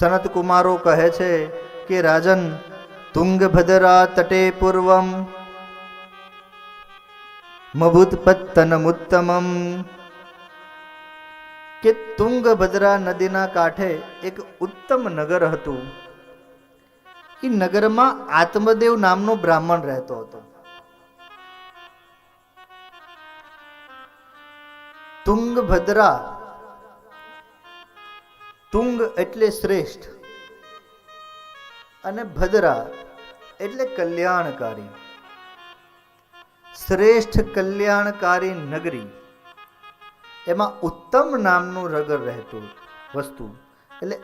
સનત કુમારો કહે છે કે, રાજન તુંગભદ્રા તટે પૂર્વમ મભૂતપત્તનમુત્તમમ. કે, તુંગભદ્રા નદીના કાંઠે એક ઉત્તમ નગર હતું. એ નગરમાં આત્મદેવ નામનો બ્રાહ્મણ રહેતો હતો. તુંગભદ્રા તુંગ એટલે શ્રેષ્ઠ અને ભદ્રા એટલે કલ્યાણકારી. શ્રેષ્ઠ કલ્યાણકારી નગરી, એમાં ઉત્તમ નામનું રગર રહેતું વસ્તુ, એટલે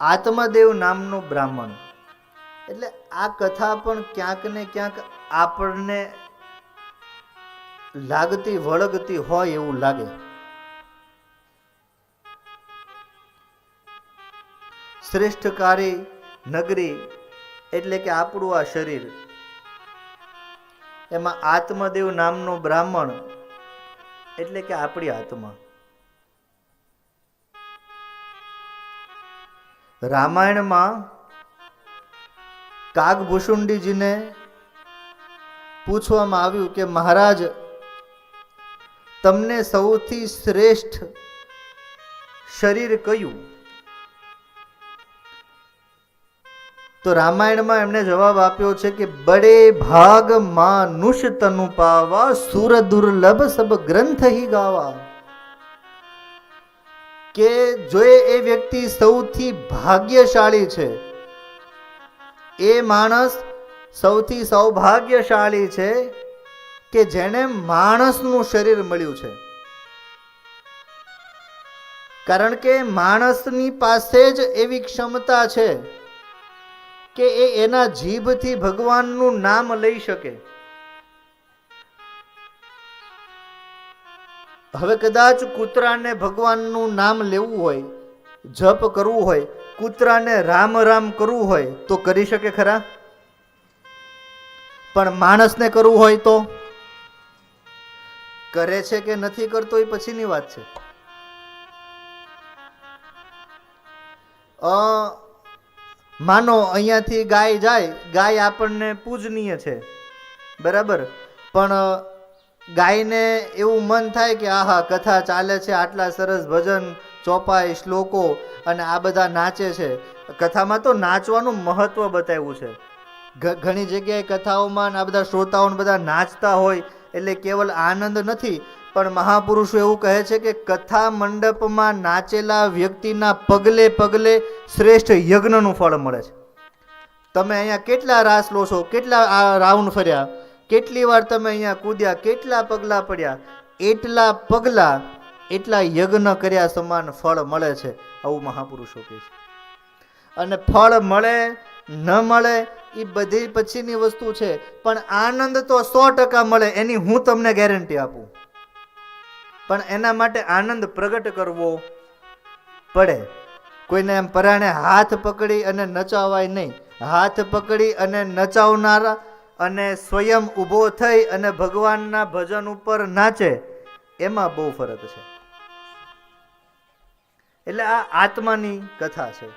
આત્મદેવ નામનો બ્રાહ્મણ, એટલે આ કથા પણ ક્યાંક ને ક્યાંક આપણને લાગતી, વળગતી હોય એવું લાગે. શ્રેષ્ઠકારી નગરી એટલે કે આપણું આ શરીર. એમાં આત્મદેવ નામનો બ્રાહ્મણ એટલે કે આપણી આત્મા. રામાયણમાં કાગભૂષુંડીજીને પૂછવામાં આવ્યું કે મહારાજ, તમને સૌથી શ્રેષ્ઠ શરીર કયું? તો રામાયણમાં એમણે જવાબ આપ્યો છે કે, બડે ભાગ માનુષ તનુ પાવા, સુર દુર્લભ સબ ગ્રંથ હી ગાવા. કે જો એ વ્યક્તિ સૌથી ભાગ્યશાળી છે, એ માણસ સૌથી સૌભાગ્યશાળી છે કે જેને માણસનું શરીર મળ્યું છે. કારણ કે માણસની પાસે જ એવી ક્ષમતા છે કે એ એના જીભથી ભગવાનનું નામ લઈ શકે. હવે કદાચ કૂતરાને ભગવાનનું નામ લેવું હોય, જપ કરવું હોય, કૂતરાને રામ રામ કરવું હોય, તો કરી શકે ખરા? પણ માણસને કરવું હોય તો? કરે છે કે નથી કરતો એ પછીની વાત છે. અ માનો, અહીંયાથી ગાય જાય, ગાય આપણને પૂજનીય છે. બરાબર? પણ ગાયને એવું મન થાય કે, આહા, કથા ચાલે છે, આટલા સરસ ભજન, ચોપાઈ, શ્લોકો, અને આ બધા નાચે છે. કથામાં તો નાચવાનું મહત્વ બતાવ્યું છે. ઘણી જગ્યાએ કથાઓમાં આ બધા શ્રોતાઓને બધા નાચતા હોય, એટલે કેવલ આનંદ નથી. પણ મહાપુરુષો એવું કહે છે કે કથા મંડપમાં નાચેલા વ્યક્તિના પગલે પગલે શ્રેષ્ઠ યજ્ઞનું ફળ મળે છે. તમે અહીંયા કેટલા રાસ લો છો, કેટલા આ રાઉન્ડ ફર્યા, કેટલી વાર તમે અહીંયા કૂદ્યા, કેટલા પગલાં પડ્યા, એટલા પગલાં, એટલા યજ્ઞ કર્યા સમાન ફળ મળે છે, આવું મહાપુરુષો કહે છે. અને ફળ મળે, ન મળે, એ બધી પછીની વસ્તુ છે, પણ આનંદ તો સો ટકા મળે, એની હું તમને ગેરંટી આપું. પણ એના માટે આનંદ પ્રગટ કરવો પડે. કોઈને એમ પરાણે હાથ પકડી અને નચાવાય નહીં. હાથ પકડી અને નચાવનારા અને સ્વયં ઊભો થઈ અને ભગવાનના ભજન ઉપર નાચે, એમાં બહુ ફરક છે. એટલે આ આત્માની કથા છે.